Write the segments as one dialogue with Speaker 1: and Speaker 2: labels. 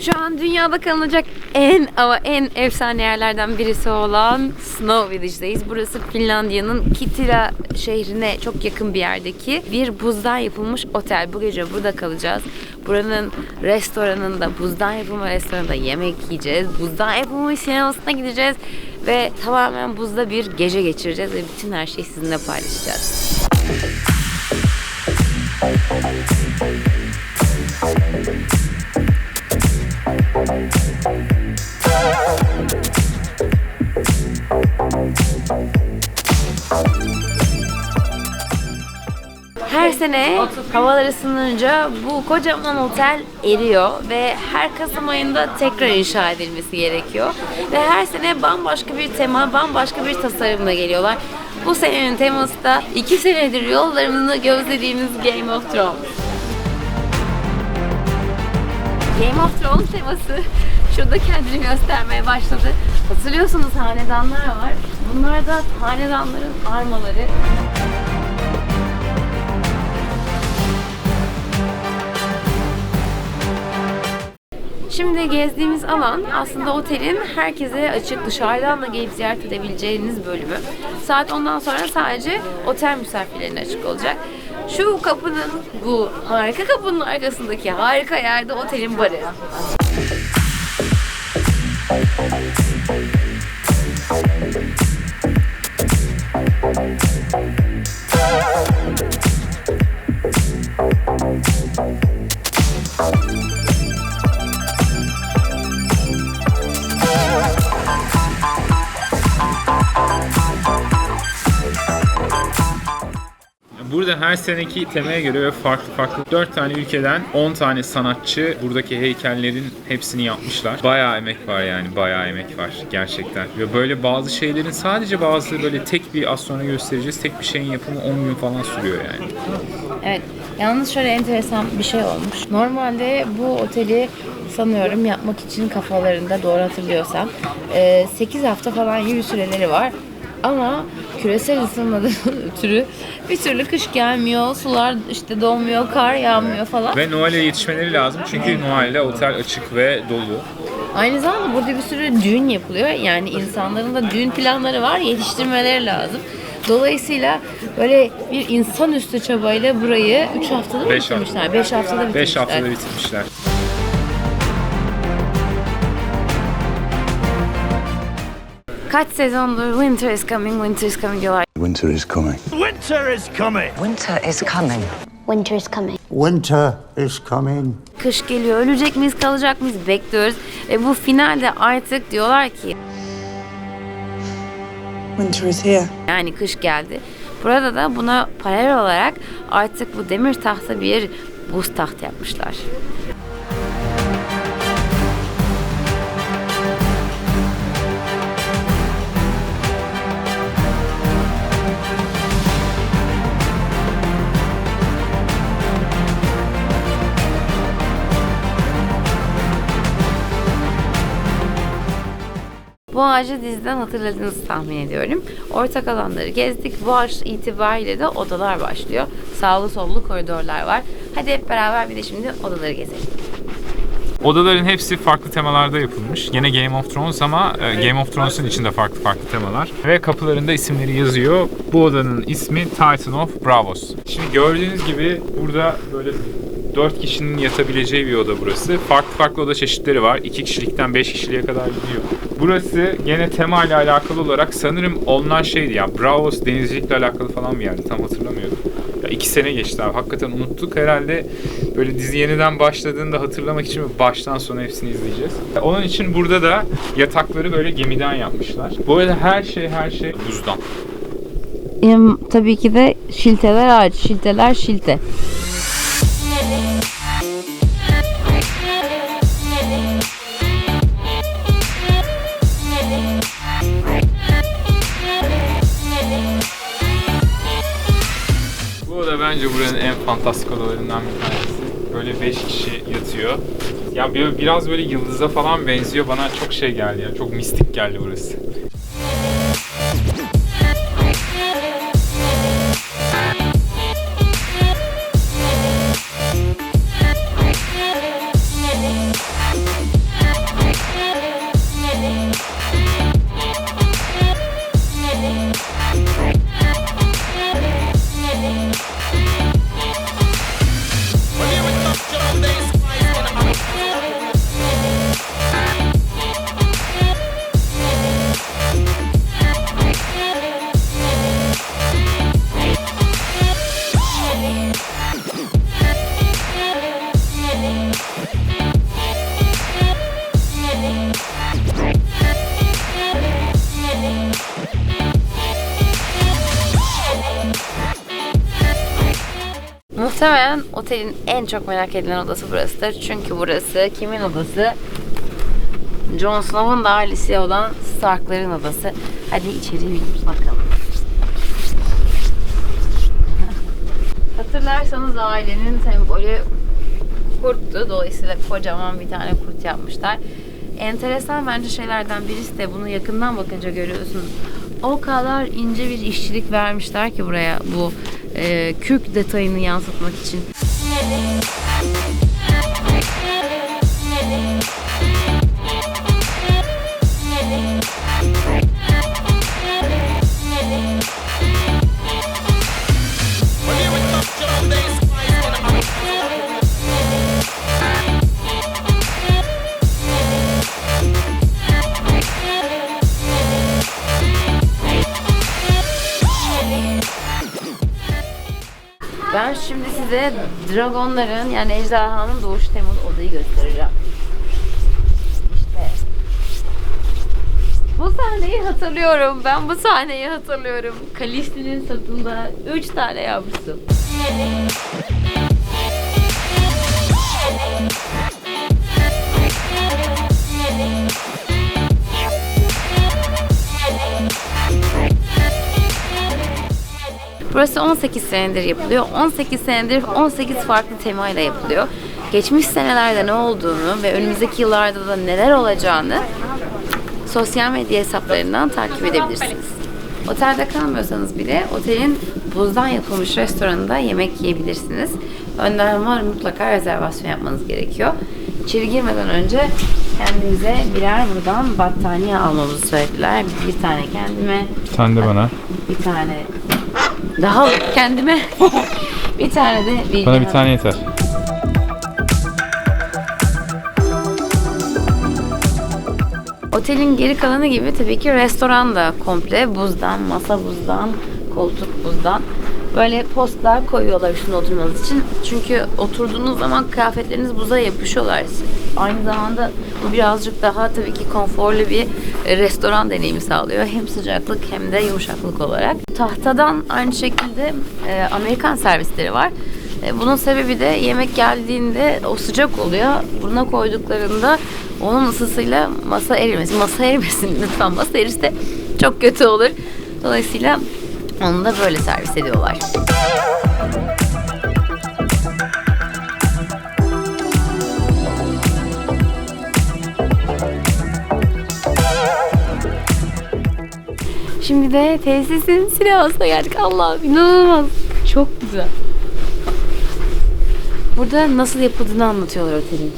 Speaker 1: Şu an dünyada kalınacak en ama en efsane yerlerden birisi olan Snow Village'deyiz. Burası Finlandiya'nın Kitila şehrine çok yakın bir yerdeki bir buzdan yapılmış otel. Bu gece burada kalacağız. Buranın restoranında, buzdan yapılma restoranında yemek yiyeceğiz. Buzdan yapılmış sinemasına gideceğiz. Ve tamamen buzda bir gece geçireceğiz ve bütün her şeyi sizinle paylaşacağız. Her sene havalar ısınınca bu kocaman otel eriyor ve her Kasım ayında tekrar inşa edilmesi gerekiyor. Ve her sene bambaşka bir tema, bambaşka bir tasarımla geliyorlar. Bu senenin teması da iki senedir yollarımızı gözlediğimiz Game of Thrones. Game of Thrones teması şurada kendini göstermeye başladı. Hatırlıyorsunuz hanedanlar var. Bunlar da hanedanların armaları. Şimdi gezdiğimiz alan aslında otelin herkese açık dışarıdan da gelip ziyaret edebileceğiniz bölümü. Saat ondan sonra sadece otel misafirlerine açık olacak. Şu kapının bu harika kapının arkasındaki harika yerde otelin barı.
Speaker 2: Burada her seneki temaya göre ve farklı farklı 4 tane ülkeden 10 tane sanatçı buradaki heykellerin hepsini yapmışlar. Bayağı emek var yani bayağı emek var gerçekten. Ve böyle bazı şeylerin sadece bazı böyle tek bir az sonra göstereceğiz. Tek bir şeyin yapımı 10 gün falan sürüyor yani.
Speaker 1: Evet. Yalnız şöyle enteresan bir şey olmuş. Normalde bu oteli sanıyorum yapmak için kafalarında doğru hatırlıyorsam 8 hafta falan gibi süreleri var. Ama küresel ısınmadan ötürü bir türlü kış gelmiyor, sular işte donmuyor, kar yağmıyor falan.
Speaker 2: Ve Noel'e yetişmeleri lazım çünkü Noel'de otel açık ve dolu.
Speaker 1: Aynı zamanda burada bir sürü düğün yapılıyor. Yani insanların da düğün planları var, yetiştirmeleri lazım. Dolayısıyla böyle bir insanüstü çabayla burayı 3 haftada
Speaker 2: Beş
Speaker 1: bitirmişler? 5 haftada bitirmişler.
Speaker 2: 5 haftada bitirmişler.
Speaker 1: Kaç sezondur winter is coming, winter is coming diyorlar.
Speaker 3: Winter is coming.
Speaker 4: Winter is coming.
Speaker 5: Winter is coming.
Speaker 6: Winter is coming.
Speaker 3: Winter is coming.
Speaker 1: Kış geliyor, ölecek miyiz, kalacak mıyız bekliyoruz. Ve bu finalde artık diyorlar ki
Speaker 5: Winter is here.
Speaker 1: yani kış geldi. Burada da buna paralel olarak artık bu demir tahta bir buz taht yapmışlar. Bu ağacı diziden hatırladığınızı tahmin ediyorum. Ortak alanları gezdik. Bu ağaç itibariyle de odalar başlıyor. Sağlı sollu koridorlar var. Hadi hep beraber bir de şimdi odaları gezelim.
Speaker 2: Odaların hepsi farklı temalarda yapılmış. Yine Game of Thrones ama e, Game of Thrones'un içinde farklı farklı temalar. Ve kapılarında isimleri yazıyor. Bu odanın ismi Titan of Bravos. Şimdi gördüğünüz gibi burada böyle 4 kişinin yatabileceği bir oda burası. Farklı farklı oda çeşitleri var. 2 kişilikten 5 kişiliğe kadar gidiyor. Burası gene tema ile alakalı olarak sanırım olunan şeydi ya. Bravos denizcilikle alakalı falan bir yerdi. Tam hatırlamıyorum. Ya iki sene geçti abi. Hakikaten unuttuk. Herhalde böyle dizi yeniden başladığında hatırlamak için baştan sona hepsini izleyeceğiz. Onun için burada da yatakları böyle gemiden yapmışlar. Bu arada her şey her şey buzdan.
Speaker 1: tabii ki de şilteler ağaç, şilteler şilte.
Speaker 2: Fantastik odalarından bir tanesi. Böyle 5 kişi yatıyor. Ya bir- biraz böyle yıldıza falan benziyor. Bana çok şey geldi ya. Çok mistik geldi burası.
Speaker 1: Muhtemelen otelin en çok merak edilen odası burasıdır. Çünkü burası kimin odası? Jon Snow'un da ailesi olan Stark'ların odası. Hadi içeri bir bakalım. Hatırlarsanız ailenin sembolü kurttu. Dolayısıyla kocaman bir tane kurt yapmışlar. Enteresan bence şeylerden birisi de bunu yakından bakınca görüyorsunuz. O kadar ince bir işçilik vermişler ki buraya bu e, kürk detayını yansıtmak için. Ben şimdi size dragonların yani ejderhanın doğuş temalı odayı göstereceğim. İşte. Bu sahneyi hatırlıyorum. Ben bu sahneyi hatırlıyorum. Khaleesi'nin sırtında 3 tane yavrusu. Burası 18 senedir yapılıyor. 18 senedir 18 farklı temayla yapılıyor. Geçmiş senelerde ne olduğunu ve önümüzdeki yıllarda da neler olacağını sosyal medya hesaplarından takip edebilirsiniz. Otelde kalmıyorsanız bile otelin buzdan yapılmış restoranında yemek yiyebilirsiniz. Önden var mutlaka rezervasyon yapmanız gerekiyor. İçeri girmeden önce kendimize birer buradan battaniye almamızı söylediler. Bir tane kendime,
Speaker 7: Sen de bana.
Speaker 1: bir tane daha kendime, bir tane de bir
Speaker 7: Bana bir tane yeter.
Speaker 1: Otelin geri kalanı gibi tabii ki restoran da komple buzdan, masa buzdan, koltuk buzdan. Böyle postlar koyuyorlar üstüne oturmanız için. Çünkü oturduğunuz zaman kıyafetleriniz buza yapışıyorlar. Aynı zamanda bu birazcık daha tabii ki konforlu bir e, restoran deneyimi sağlıyor. Hem sıcaklık hem de yumuşaklık olarak. Tahtadan aynı şekilde e, Amerikan servisleri var. E, Bunun sebebi de yemek geldiğinde o sıcak oluyor. Buna koyduklarında onun ısısıyla masa erimesin. Masa erimesin lütfen. Masa erirse çok kötü olur. Dolayısıyla onu da böyle servis ediyorlar. Şimdi de tesisin sinemasına geldik. Allah'ım inanılmaz. Çok güzel. Burada nasıl yapıldığını anlatıyorlar otelin.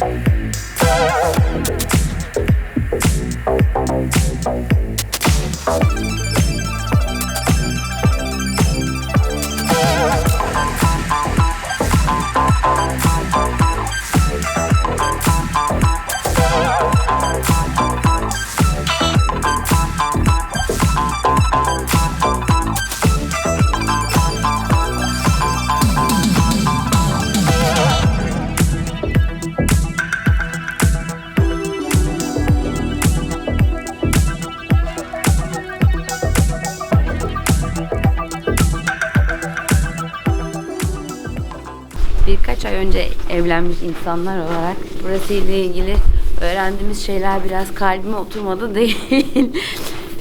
Speaker 1: birkaç ay önce evlenmiş insanlar olarak burası ile ilgili öğrendiğimiz şeyler biraz kalbime oturmadı değil.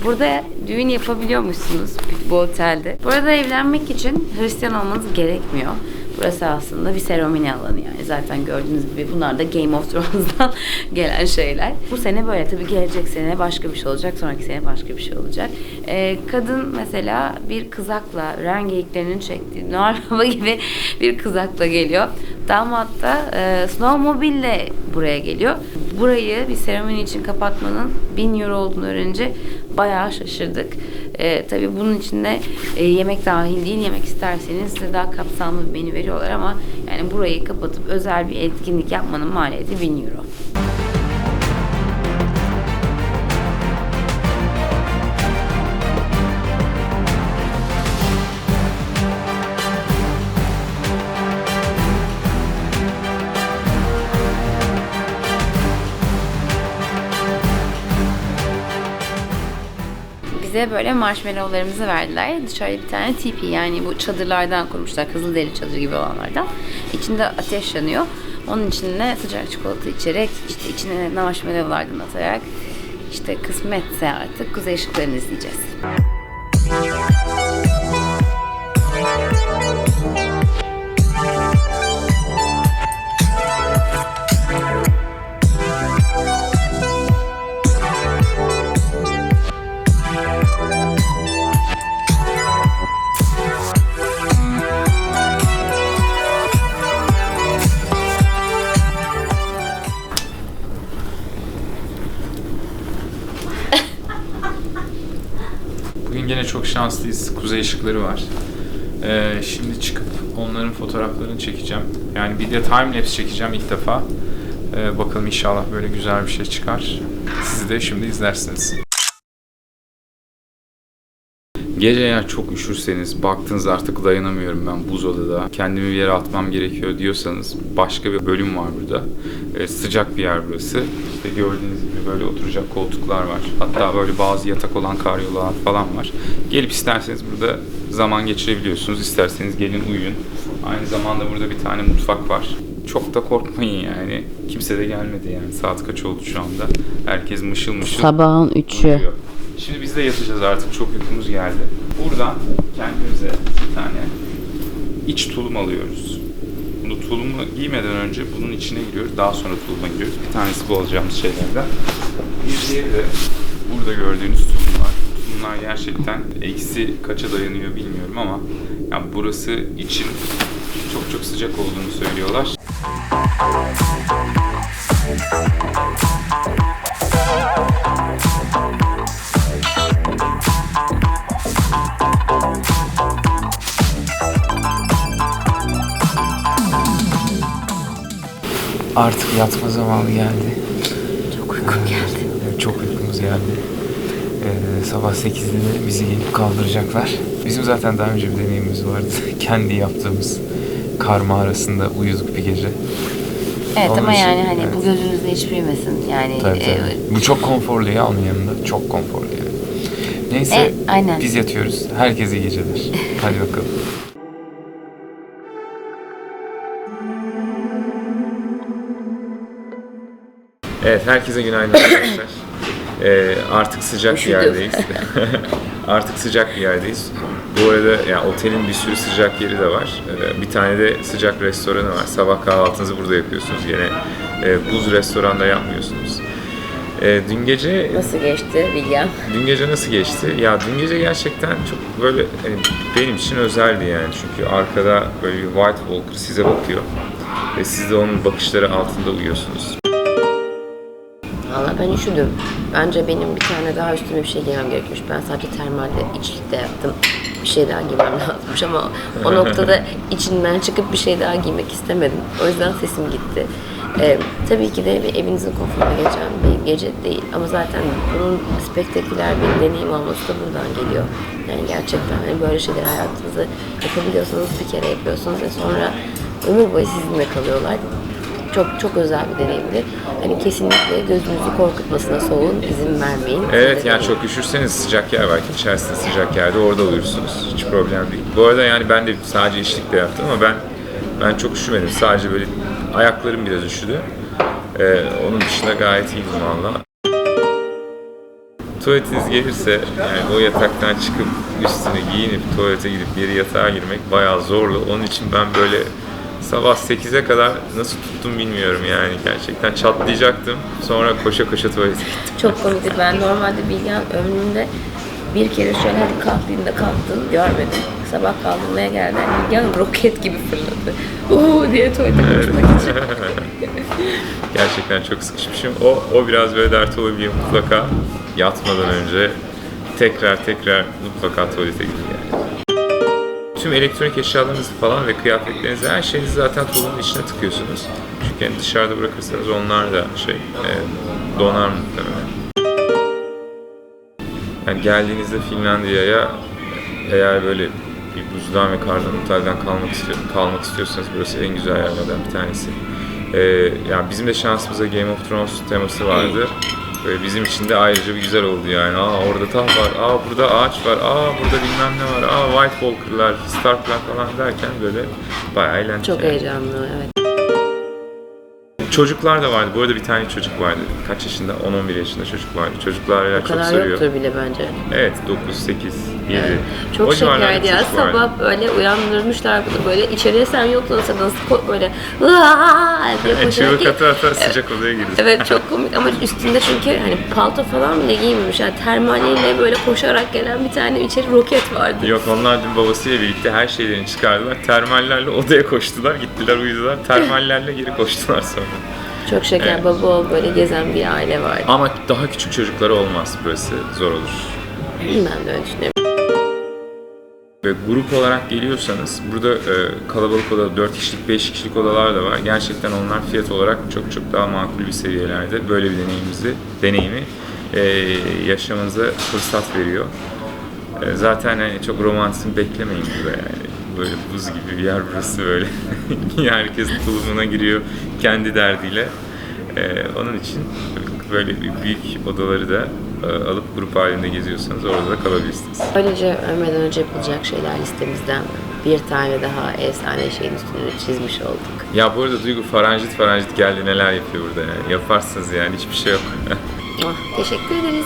Speaker 1: Burada düğün yapabiliyormuşsunuz bu otelde. Burada evlenmek için Hristiyan olmanız gerekmiyor. Burası aslında bir seremoni alanı yani. Zaten gördüğünüz gibi bunlar da Game of Thrones'dan gelen şeyler. Bu sene böyle tabii gelecek sene başka bir şey olacak. Sonraki sene başka bir şey olacak. Ee, kadın mesela bir kızakla ren geyiklerinin çektiği Baba gibi bir kızakla geliyor. Damat da e, snowmobille buraya geliyor. Burayı bir seremoni için kapatmanın 1000 euro olduğunu öğrenince bayağı şaşırdık. E, tabii bunun içinde e, yemek dahil değil. Yemek isterseniz size daha kapsamlı bir menü veriyorlar ama yani burayı kapatıp özel bir etkinlik yapmanın maliyeti 1000 euro. De böyle marshmallowlarımızı verdiler. Dışarıda bir tane tipi yani bu çadırlardan kurmuşlar. Kızılderili çadır gibi olanlardan. İçinde ateş yanıyor. Onun içine sıcak çikolata içerek işte içine marshmallowlardan atarak işte kısmetse artık kuzey ışıklarını izleyeceğiz.
Speaker 7: Şanslıyız. Kuzey ışıkları var. Ee, şimdi çıkıp onların fotoğraflarını çekeceğim. Yani bir de time lapse çekeceğim ilk defa. Ee, bakalım inşallah böyle güzel bir şey çıkar. Siz de şimdi izlersiniz. Gece eğer çok üşürseniz, baktınız artık dayanamıyorum ben buzdolabında, kendimi bir yere atmam gerekiyor diyorsanız başka bir bölüm var burada. Ee, sıcak bir yer burası. İşte gördüğünüz gibi böyle oturacak koltuklar var. Hatta böyle bazı yatak olan karyolalar falan var. Gelip isterseniz burada zaman geçirebiliyorsunuz. İsterseniz gelin uyuyun. Aynı zamanda burada bir tane mutfak var çok da korkmayın yani. Kimse de gelmedi yani. Saat kaç oldu şu anda? Herkes mışıl mışıl.
Speaker 1: Sabahın
Speaker 7: 3'ü. Şimdi biz de yatacağız artık. Çok uykumuz geldi. Buradan kendimize bir tane iç tulum alıyoruz. Bunu tulumu giymeden önce bunun içine giriyoruz. Daha sonra tuluma giriyoruz. Bir tanesi bu alacağımız şeylerden. Bir diğeri de burada gördüğünüz tulumlar. Tulumlar gerçekten eksi kaça dayanıyor bilmiyorum ama yani burası için çok çok sıcak olduğunu söylüyorlar. Artık yatma zamanı geldi.
Speaker 1: Çok uykum geldi.
Speaker 7: Evet, çok uykumuz geldi. Ee, sabah 8'de de bizi gelip kaldıracaklar. Bizim zaten daha önce bir deneyimimiz vardı. Kendi yaptığımız kar mağarasında uyuduk bir gece.
Speaker 1: Evet
Speaker 7: Onun
Speaker 1: ama
Speaker 7: için,
Speaker 1: yani hani
Speaker 7: evet.
Speaker 1: bu gözünüzde hiç büyümesin. Yani
Speaker 7: Tabii tabii.
Speaker 1: e,
Speaker 7: Bu çok konforlu ya onun yanında. Çok konforlu yani. Neyse
Speaker 1: E, aynen.
Speaker 7: biz yatıyoruz. Herkese iyi geceler. Hadi bakalım. Evet, herkese günaydın arkadaşlar. Ee, artık sıcak bir yerdeyiz. artık sıcak bir yerdeyiz. Bu arada yani otelin bir sürü sıcak yeri de var. Ee, bir tane de sıcak restoranı var. Sabah kahvaltınızı burada yapıyorsunuz. Yine e, buz restoranda yapmıyorsunuz. Ee, dün gece
Speaker 1: nasıl geçti William?
Speaker 7: Dün gece nasıl geçti? Ya dün gece gerçekten çok böyle hani benim için özeldi yani. Çünkü arkada böyle bir White Walker size bakıyor. Ve siz de onun bakışları altında uyuyorsunuz.
Speaker 8: Valla ben üşüdüm. Bence benim bir tane daha üstüme bir şey giymem gerekmiş. Ben sadece termalde içlikte yaptım. Bir şey daha giymem lazımmış ama o noktada içinden çıkıp bir şey daha giymek istemedim. O yüzden sesim gitti. Ee, tabii ki de bir evinizin konforuna geçen bir gece değil. Ama zaten bunun spektaküler bir deneyim olması da buradan geliyor. Yani gerçekten hani böyle şeyler hayatınızda yapabiliyorsanız bir kere yapıyorsunuz ve sonra ömür boyu sizinle kalıyorlar çok çok özel bir deneyimdi. Hani kesinlikle gözünüzü korkutmasına soğuğun izin vermeyin.
Speaker 7: Evet yani çok üşürseniz sıcak yer var. İçerisinde sıcak yerde orada uyursunuz. Hiç problem değil. Bu arada yani ben de sadece içlikle yaptım ama ben ben çok üşümedim. Sadece böyle ayaklarım biraz üşüdü. Ee, onun dışında gayet iyiydim valla. Tuvaletiniz gelirse yani o yataktan çıkıp üstünü giyinip tuvalete gidip geri yatağa girmek bayağı zorlu. Onun için ben böyle sabah 8'e kadar nasıl tuttum bilmiyorum yani gerçekten çatlayacaktım. Sonra koşa koşa tuvalete gittim.
Speaker 8: Çok komikti. Ben normalde Bilgen ömrümde bir kere şöyle hadi kalktığında kalktığını görmedim. Sabah kaldırmaya geldi. Bilgen roket gibi fırladı. Uuu diye tuvalete koşmak için.
Speaker 7: Gerçekten çok sıkışmışım. O, o biraz böyle dert olabiliyor mutlaka yatmadan önce tekrar tekrar mutlaka tuvalete gidin. Tüm elektronik eşyalarınızı falan ve kıyafetlerinizi her şeyinizi zaten tulumun içine tıkıyorsunuz. Çünkü yani dışarıda bırakırsanız onlar da şey e, donar muhtemelen. Yani geldiğinizde Finlandiya'ya eğer böyle bir buzdan ve kardan otelden kalmak, istiyor, kalmak istiyorsanız burası en güzel yerlerden bir tanesi. Ee, yani bizim de şansımıza Game of Thrones teması vardı. Böyle bizim için de ayrıca bir güzel oldu yani. Aa orada tah var, aa burada ağaç var, aa burada bilmem ne var, aa White Walker'lar, Stark'lar falan derken böyle bayağı eğlendik.
Speaker 8: Çok
Speaker 7: yani.
Speaker 8: heyecanlı evet.
Speaker 7: Çocuklar da vardı. Bu arada bir tane çocuk vardı. Kaç yaşında? 10-11 yaşında çocuk vardı. Çocuklar
Speaker 8: O
Speaker 7: çok
Speaker 8: kadar yoktur bile bence.
Speaker 7: Evet 9, 8, 7.
Speaker 8: Çok
Speaker 7: O
Speaker 8: şekerdi ya. Sabah böyle uyandırmışlar bunu böyle içeriye sen yoktun nasıl ko- böyle diye
Speaker 7: Çığlık ata ata sıcak odaya girdi.
Speaker 8: Evet çok komik ama üstünde çünkü hani palto falan bile giymemiş. Yani termaliyle böyle koşarak gelen bir tane içeri roket vardı.
Speaker 7: Yok onlar dün babasıyla birlikte her şeylerini çıkardılar. Termallerle odaya koştular, gittiler uyudular. Termallerle geri koştular sonra.
Speaker 8: Çok şeker
Speaker 7: Evet.
Speaker 8: baba ol böyle gezen bir aile vardı.
Speaker 7: Ama daha küçük çocuklara olmaz burası. Zor olur.
Speaker 8: Ben de öyle düşünüyorum.
Speaker 7: Ve grup olarak geliyorsanız burada e, kalabalık oda 4 kişilik 5 kişilik odalar da var. Gerçekten onlar fiyat olarak çok çok daha makul bir seviyelerde böyle bir deneyimimizi deneyimi e, yaşamanıza fırsat veriyor. E, zaten hani çok romantizm beklemeyin burada yani. Böyle buz gibi bir yer burası böyle. Herkes tulumuna giriyor kendi derdiyle. E, onun için böyle büyük odaları da alıp grup halinde geziyorsanız orada da kalabilirsiniz.
Speaker 8: Böylece ölmeden önce yapılacak şeyler listemizden bir tane daha efsane şeyin üstünü çizmiş olduk.
Speaker 7: Ya bu arada Duygu faranjit faranjit geldi neler yapıyor burada yani. Yaparsınız yani hiçbir şey yok.
Speaker 8: Ah, teşekkür ederiz.